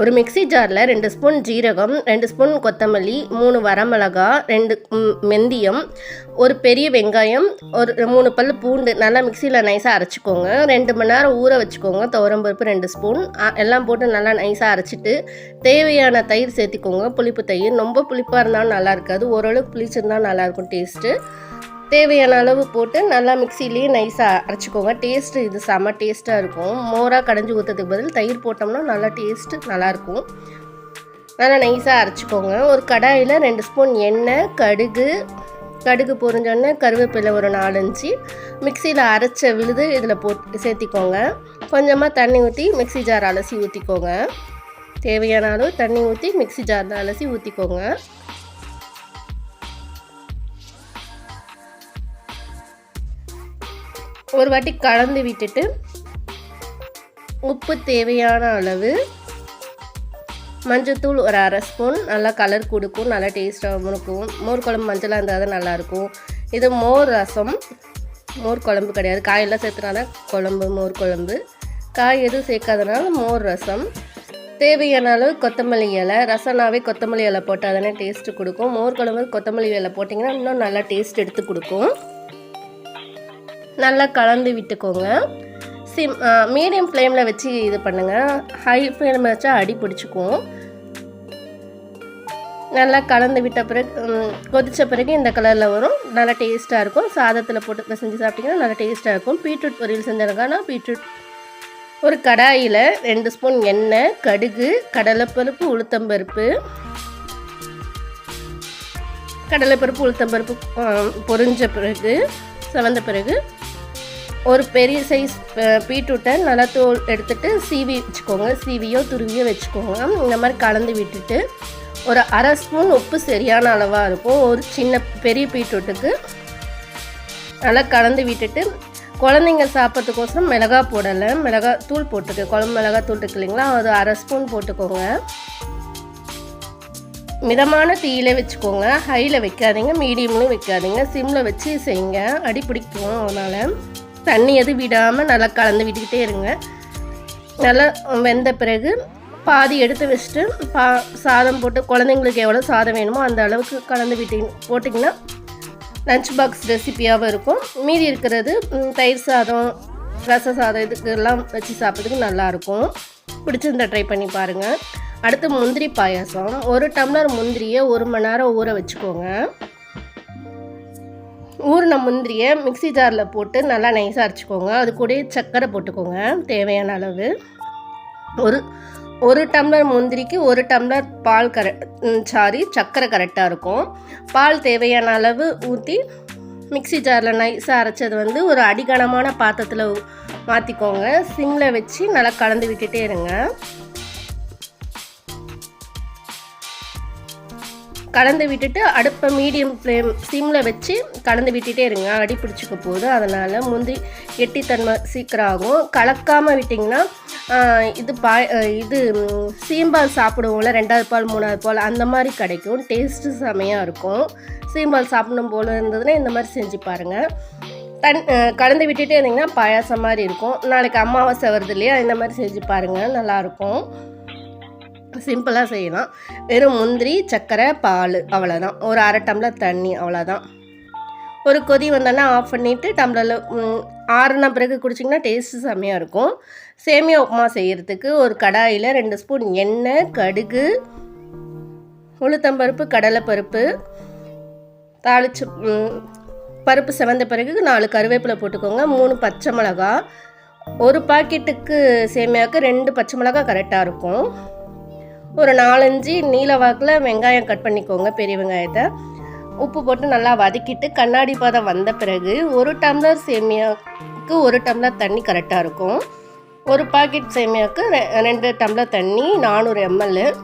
ஒரு மிக்ஸி ஜாரில் ரெண்டு ஸ்பூன் ஜீரகம் ரெண்டு ஸ்பூன் கொத்தமல்லி மூணு வரமிளகா ரெண்டு மெந்தியம் ஒரு பெரிய வெங்காயம் ஒரு மூணு பல் பூண்டு நல்லா மிக்சியில் நைஸாக அரைச்சிக்கோங்க. ரெண்டு மணி நேரம் ஊற வச்சுக்கோங்க. துவரம்பருப்பு ரெண்டு ஸ்பூன். எல்லாம் போட்டு நல்லா நைஸாக அரைச்சிட்டு தேவையான தயிர் சேர்த்திக்கோங்க. புளிப்பு தயிர் ரொம்ப புளிப்பாக இருந்தாலும் நல்லா இருக்காது. ஓரளவுக்கு புளிச்சிருந்தால் நல்லாயிருக்கும் டேஸ்ட்டு தேவையான அளவு போட்டு நல்லா மிக்சிலேயே நைஸாக அரைச்சிக்கோங்க. டேஸ்ட்டு இது செம்ம டேஸ்ட்டாக இருக்கும். மோராக கடைஞ்சி ஊற்றுறதுக்கு பதில் தயிர் போட்டோம்னா நல்லா டேஸ்ட்டு நல்லாயிருக்கும் நல்லா நைஸாக அரைச்சிக்கோங்க. ஒரு கடாயில் ரெண்டு ஸ்பூன் எண்ணெய் கடுகு கடுகு பொறிஞ்சோடனே கருவேப்பிலை ஒரு நாலஞ்சு. மிக்சியில் அரைச்ச விழுது இதில் போட்டு சேர்த்திக்கோங்க. கொஞ்சமாக தண்ணி ஊற்றி மிக்ஸி ஜார் அலசி ஊற்றிக்கோங்க தேவையான அளவு தண்ணி ஊற்றி மிக்ஸி ஜாரில் அலசி ஊற்றிக்கோங்க ஒரு வாட்டி கலந்து விட்டுட்டு உப்பு தேவையான அளவு மஞ்சத்தூள் ஒரு அரை ஸ்பூன். நல்லா கலர் கொடுக்கும் நல்லா டேஸ்ட்டாகவும் இருக்கும் மோர் குழம்பு மஞ்சளாக இருந்தால் தான் நல்லாயிருக்கும். இது மோர் ரசம். மோர் குழம்பு கிடையாது. காயெல்லாம் சேர்த்துனால குழம்பு மோர் குழம்பு. காய் எதுவும் சேர்க்காதனால மோர் ரசம். தேவையான அளவு கொத்தமல்லி இலை. ரசனாவே கொத்தமல்லி இலை போட்டால் தானே டேஸ்ட்டு கொடுக்கும். மோர் குழம்பு கொத்தமல்லி இலை போட்டிங்கன்னா இன்னும் நல்லா டேஸ்ட் எடுத்து கொடுக்கும். நல்லா கலந்து விட்டுக்கோங்க. சிம் மீடியம் ஃப்ளேமில் வச்சு இது பண்ணுங்கள் ஹை ஃப்ளேமில் வச்சா அடி பிடிச்சிக்கும். நல்லா கலந்து விட்ட பிறகு கொதித்த பிறகு இந்த கலரில் வரும். நல்லா டேஸ்ட்டாக இருக்கும். சாதத்தில் போட்டு செஞ்சு சாப்பிட்டிங்கன்னா நல்லா டேஸ்ட்டாக இருக்கும். பீட்ரூட் பொரியல் செஞ்சிருக்கானா பீட்ரூட். ஒரு கடாயில் ரெண்டு ஸ்பூன் எண்ணெய் கடுகு கடலைப்பருப்பு உளுத்தம்பருப்பு. கடலைப்பருப்பு உளுத்தம்பருப்பு பொரிஞ்ச பிறகு செவந்த பிறகு ஒரு பெரிய சைஸ் பீட்ரூட்டை நல்லா தோல் எடுத்துட்டு சீவி வச்சுக்கோங்க. சீவியோ துருவியோ வச்சுக்கோங்க. இந்த மாதிரி கலந்து விட்டுட்டு ஒரு அரை ஸ்பூன் உப்பு சரியான அளவாக இருக்கும். ஒரு சின்ன பெரிய பீட்ரூட்டுக்கு நல்லா கலந்து விட்டுட்டு குழந்தைங்க சாப்பிட்றதுக்கோசரம் மிளகா போடலை. மிளகா தூள் போட்டுருக்கு குழம்பு மிளகா தூள் இருக்கு இல்லைங்களா? அது அரை ஸ்பூன் போட்டுக்கோங்க. மிதமான தீயில வச்சுக்கோங்க. ஹையில் வைக்காதீங்க மீடியம்லையும் வைக்காதீங்க. சிம்மில் வச்சு செய்யுங்க. அடி பிடிக்கும் அதனால் தண்ணி எதுவும் விடாமல் நல்லா கலந்து விட்டுக்கிட்டே இருங்க. நல்லா வெந்த பிறகு பாதி எடுத்து வச்சுட்டு பா சாதம் போட்டு குழந்தைங்களுக்கு எவ்வளோ சாதம் வேணுமோ அந்த அளவுக்கு கலந்து விட்டு போட்டிங்கன்னா லஞ்ச் பாக்ஸ் ரெசிபியாகவும் இருக்கும். மீதி இருக்கிறது தயிர் சாதம் ரச சாதம் இதுக்கெல்லாம் வச்சு சாப்பிட்றதுக்கு நல்லாயிருக்கும் பிடிச்சிருந்தா ட்ரை பண்ணி பாருங்கள் அடுத்து முந்திரி பாயாசம். ஒரு டம்ளர் முந்திரியை ஒரு மணி நேரம் ஊற வச்சுக்கோங்க. ஊறின முந்திரியை மிக்ஸி ஜாரில் போட்டு நல்லா நைஸாக அரைச்சிக்கோங்க. அது கூட சர்க்கரை போட்டுக்கோங்க தேவையான அளவு. ஒரு ஒரு டம்ளர் முந்திரிக்கு ஒரு டம்ளர் பால் கர சாரி சர்க்கரை கரெக்டாக இருக்கும். பால் தேவையான அளவு ஊற்றி மிக்ஸி ஜாரில் நைஸாக அரைச்சது வந்து ஒரு அடிகனமான பாத்திரத்தில் மாற்றிக்கோங்க சிம்மில் வச்சு நல்லா கலந்து விட்டுட்டே இருங்க. கலந்து விட்டுட்டு அடுப்பை மீடியம் ஃப்ளேம் சிம்மில் வச்சு கலந்து விட்டுட்டே இருங்க. அடி பிடிச்சிக்க போகுது. அதனால் முந்தி கெட்டித்தன்மை சீக்கிரம் ஆகும் கலக்காமல் விட்டிங்கன்னா இது பா இது சீம்பால் சாப்பிடுவோம்ல ரெண்டாவது பால் மூணாவது பால் அந்த மாதிரி கிடைக்கும். டேஸ்ட்டு செமையாக இருக்கும். சீம்பால் சாப்பிடணும் போல் இருந்ததுன்னா இந்த மாதிரி செஞ்சு பாருங்கள் தன் கலந்து விட்டுட்டே இருந்தீங்கன்னா பாயாசம் மாதிரி இருக்கும். நாளைக்கு அமாவாசை வருது இல்லையா இந்த மாதிரி செஞ்சு பாருங்கள் நல்லாயிருக்கும் சிம்பிளாக செய்யலாம். வெறும் முந்திரி சர்க்கரை பால் அவ்வளோதான் ஒரு அரை டம்ளர் தண்ணி அவ்வளோதான் ஒரு கொதி வந்தோன்னா ஆஃப் பண்ணிவிட்டு டம்ளரில் ஆறுன பிறகு குடிச்சிங்கன்னா டேஸ்ட்டு செம்மையாக இருக்கும். சேமியா உப்புமா செய்கிறதுக்கு ஒரு கடாயில் ரெண்டு ஸ்பூன் எண்ணெய் கடுகு உளுத்தம்பருப்பு கடலைப்பருப்பு தாளிச்சு பருப்பு செவந்த பிறகு நாலு கருவேப்பிலை போட்டுக்கோங்க. மூணு பச்சை மிளகா. ஒரு பாக்கெட்டுக்கு சேமியாவுக்கு ரெண்டு பச்சை மிளகா கரெக்டாக இருக்கும். ஒரு நாலஞ்சு நீல வாக்கில் வெங்காயம் கட் பண்ணிக்கோங்க பெரிய வெங்காயத்தை. உப்பு போட்டு நல்லா வதக்கிட்டு கண்ணாடி பாதம் வந்த பிறகு ஒரு டம்ளர் சேமியாவுக்கு ஒரு டம்ளர் தண்ணி கரெக்டாக இருக்கும். ஒரு பாக்கெட் சேமியாவுக்கு ரெ- ரெண்டு டம்ளர் தண்ணி நானூறு எம்எல்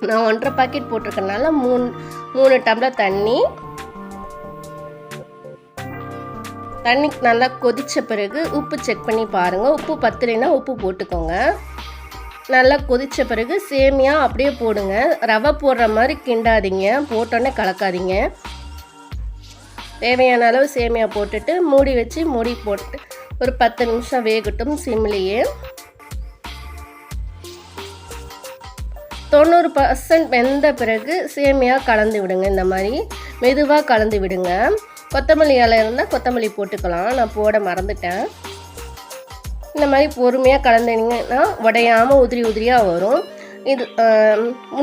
நான் ஒன்றரை பாக்கெட் போட்டிருக்கனால மூணு மூணு டம்ளர் தண்ணி. தண்ணி நல்லா கொதித்த பிறகு உப்பு செக் பண்ணி பாருங்கள் உப்பு பத்துலைன்னா உப்பு போட்டுக்கோங்க. நல்லா கொதித்த பிறகு சேமியா அப்படியே போடுங்க. ரவை போடுற மாதிரி கிண்டாதீங்க. போட்டோன்னே கலக்காதீங்க. தேவையான அளவு சேமியா போட்டுட்டு மூடி வச்சு மூடி போட்டு ஒரு பத்து நிமிஷம் வேகட்டும் சிம்லேயே. தொண்ணூறு பர்சன்ட் வெந்த பிறகு சேமியா கலந்து விடுங்க. இந்த மாதிரி மெதுவாக கலந்து விடுங்க. கொத்தமல்லி இலை இருந்தால் கொத்தமல்லி போட்டுக்கலாம். நான் போட மறந்துட்டேன். இந்த மாதிரி பொறுமையாக கலந்துனீங்கன்னா உடையாமல் உதிரி உதிரியாக வரும். இது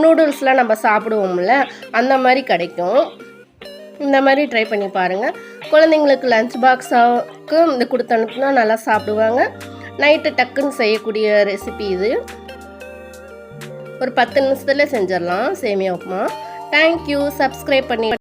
நூடுல்ஸ்லாம் நம்ம சாப்பிடுவோம்ல அந்த மாதிரி கிடைக்கும். இந்த மாதிரி ட்ரை பண்ணி பாருங்கள் குழந்தைங்களுக்கு லஞ்ச் பாக்ஸாவுக்கு இந்த கொடுத்து அனுப்புனா நல்லா சாப்பிடுவாங்க. நைட்டு டக்குன்னு செய்யக்கூடிய ரெசிபி இது. ஒரு பத்து நிமிஷத்தில் செஞ்சிடலாம் சேமியா உப்புமா. தேங்க்யூ சப்ஸ்கிரைப் பண்ணி